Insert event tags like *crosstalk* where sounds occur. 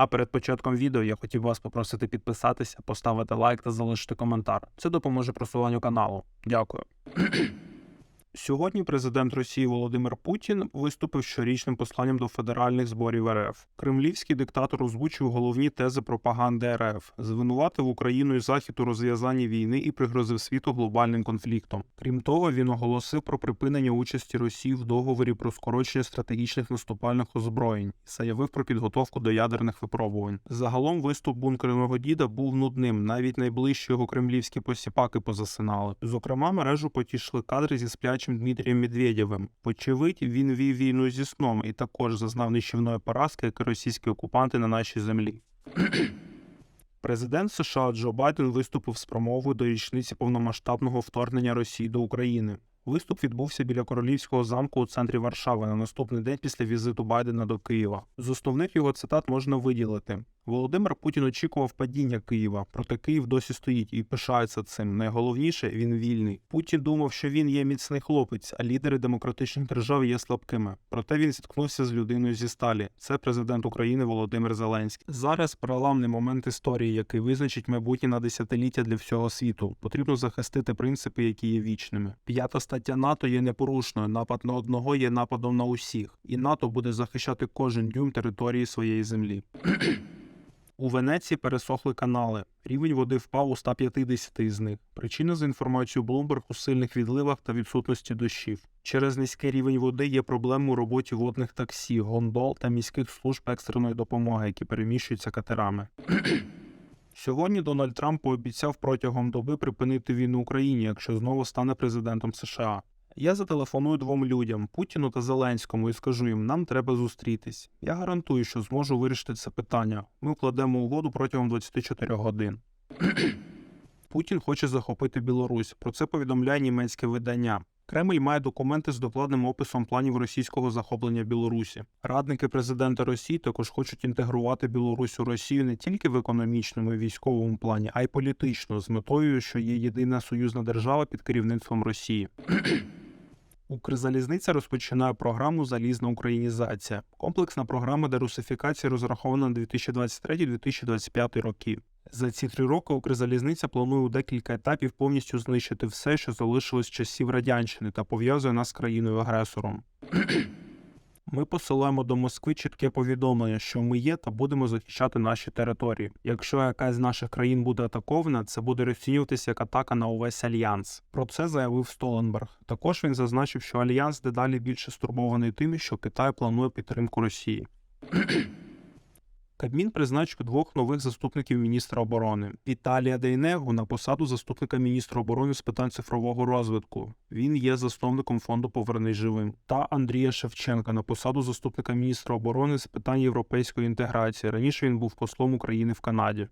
А перед початком відео я хотів вас попросити підписатися, поставити лайк та залишити коментар. Це допоможе просуванню каналу. Дякую. Сьогодні президент Росії Володимир Путін виступив щорічним посланням до федеральних зборів РФ. Кремлівський диктатор озвучив головні тези пропаганди РФ, звинуватив Україну і Захід у розв'язанні війни і пригрозив світу глобальним конфліктом. Крім того, він оголосив про припинення участі Росії в договорі про скорочення стратегічних наступальних озброєнь заявив про підготовку до ядерних випробувань. Загалом виступ бункерного діда був нудним, навіть найближчі його кремлівські посіпаки позасинали. Зокрема, мережу потішли кадри зі сплячим Дмитрієм Медведєвим. Вочевидь, він вів війну зі сном і також зазнав нищівної поразки, як і російські окупанти на нашій землі. *clears throat* Президент США Джо Байден виступив з промовою до річниці повномасштабного вторгнення Росії до України. Виступ відбувся біля королівського замку у центрі Варшави на наступний день після візиту Байдена до Києва. З основних його цитат можна виділити: Володимир Путін очікував падіння Києва, проте Київ досі стоїть і пишається цим. Найголовніше він вільний. Путін думав, що він є міцний хлопець, а лідери демократичних держав є слабкими. Проте він зіткнувся з людиною зі сталі. Це президент України Володимир Зеленський. Зараз переламний момент історії, який визначить майбутнє на десятиліття для всього світу. Потрібно захистити принципи, які є вічними. П'ята стаття НАТО є непорушною. Напад на одного є нападом на усіх, і НАТО буде захищати кожен дюйм території своєї землі. У Венеції пересохли канали. Рівень води впав у 150 із них. Причина за інформацією Bloomberg у сильних відливах та відсутності дощів. Через низький рівень води є проблеми у роботі водних таксі, гондол та міських служб екстреної допомоги, які переміщуються катерами. *clears throat* Сьогодні Дональд Трамп пообіцяв протягом доби припинити війну Україні, якщо знову стане президентом США. Я зателефоную двом людям Путіну та Зеленському і скажу їм, нам треба зустрітись. Я гарантую, що зможу вирішити це питання. Ми вкладемо угоду протягом 24 годин. *clears throat* Путін хоче захопити Білорусь. Про це повідомляє німецьке видання. Кремль має документи з докладним описом планів російського захоплення Білорусі. Радники президента Росії також хочуть інтегрувати Білорусь у Росію не тільки в економічному і військовому плані, а й політично, з метою, що є єдина союзна держава під керівництвом Росії. *clears throat* Укрзалізниця розпочинає програму Залізна українізація. Комплексна програма дерусифікації розрахована на 2023-2025 роки. За ці три роки Укрзалізниця планує у декілька етапів повністю знищити все, що залишилось з часів радянщини та пов'язує нас з країною агресором. Ми посилаємо до Москви чітке повідомлення, що ми є та будемо захищати наші території. Якщо якась з наших країн буде атакована, це буде розцінюватися як атака на увесь альянс. Про це заявив Столенберг. Також він зазначив, що альянс дедалі більше стурбований тим, що Китай планує підтримку Росії. Кабмін призначив двох нових заступників міністра оборони: Віталія Дейнегу на посаду заступника міністра оборони з питань цифрового розвитку. Він є засновником фонду Повернись живим та Андрія Шевченка на посаду заступника міністра оборони з питань європейської інтеграції. Раніше він був послом України в Канаді.